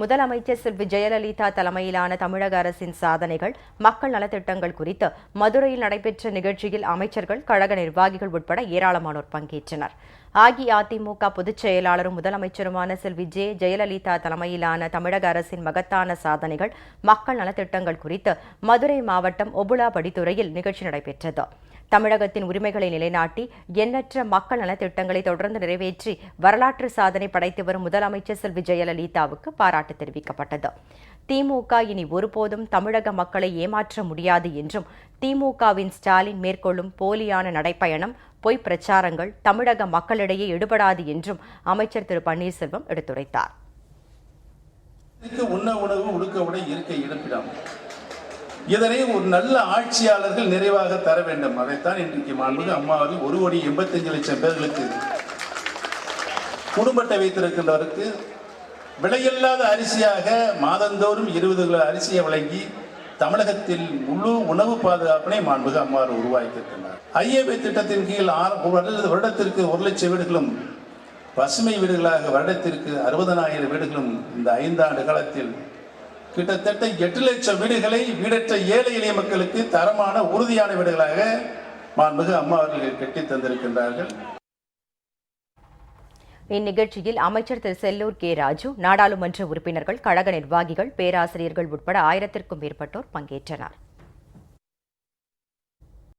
முதலமைச்சர் செல்வி ஜெயலலிதா தலைமையிலான தமிழக அரசின் சாதனைகள் மக்கள் நலத்திட்டங்கள் குறித்து மதுரையில் நடைபெற்ற நிகழ்ச்சியில் அமைச்சர்கள் கழக நிர்வாகிகள் உட்பட ஏராளமானோர் பங்கேற்றனர். அஇஅதிமுக பொதுச் செயலாளரும் முதலமைச்சருமான செல்வி ஜே ஜெயலலிதா தலைமையிலான தமிழக அரசின் மகத்தான சாதனைகள் மக்கள் நலத்திட்டங்கள் குறித்து மதுரை மாவட்டம் ஒபுலாபடித்துறையில் நிகழ்ச்சி நடைபெற்றது. தமிழகத்தின் உரிமைகளை நிலைநாட்டி எண்ணற்ற மக்கள் நலத்திட்டங்களை தொடர்ந்து நிறைவேற்றி வரலாற்று சாதனை படைத்து வரும் முதலமைச்சர் செல்வி ஜெயலலிதாவுக்கு பாராட்டு தெரிவிக்கப்பட்டது. திமுக இனி ஒருபோதும் தமிழக மக்களை ஏமாற்ற முடியாது என்றும் திமுகவின் ஸ்டாலின் மேற்கொள்ளும் போலியான நடைப்பயணம் பொய் பிரச்சாரங்கள் தமிழக மக்களிடையே எடுபடாது என்றும் அமைச்சர் திரு பன்னீர்செல்வம் எடுத்துரைத்தார். உண்ண உணவு உடுக்க உடை இருக்க இருப்பிடம் இதனை ஒரு நல்ல ஆட்சியாளர்கள் நிறைவாக தர வேண்டும். அதைத்தான் இன்றைக்கு மாண்புக்கு அம்மாவில் ஒரு கோடி எண்பத்தஞ்சு லட்சம் பேர்களுக்கு குடும்பத்தை வைத்திருக்கின்றவருக்கு விலையில்லாத அரிசியாக மாதந்தோறும் இருபது கிலோ அரிசியை வழங்கி தமிழகத்தில் முழு உணவு பாதுகாப்பினை மாண்புக அம்மாறு உருவாக்கியிருக்கிறார் ஐஏபி திட்டத்தின் கீழ் வருடத்திற்கு ஒரு லட்சம் வீடுகளும் பசுமை வீடுகளாக வருடத்திற்கு அறுபதனாயிரம் வீடுகளும் இந்த ஐந்தாண்டு காலத்தில் கிட்டத்தட்ட எட்டு லட்சம் வீடுகளை வீடற்ற ஏழை எளிய மக்களுக்கு தரமான உறுதியான வீடுகளாக மாண்புக அம்மா அவர்கள் கட்டி தந்திருக்கின்றார்கள். இந்நிகழ்ச்சியில் அமைச்சர் திரு செல்லூர் கே ராஜு நாடாளுமன்ற உறுப்பினர்கள் கழக நிர்வாகிகள் பேராசிரியர்கள் உட்பட ஆயிரத்திற்கும் மேற்பட்டோர் பங்கேற்றனர்.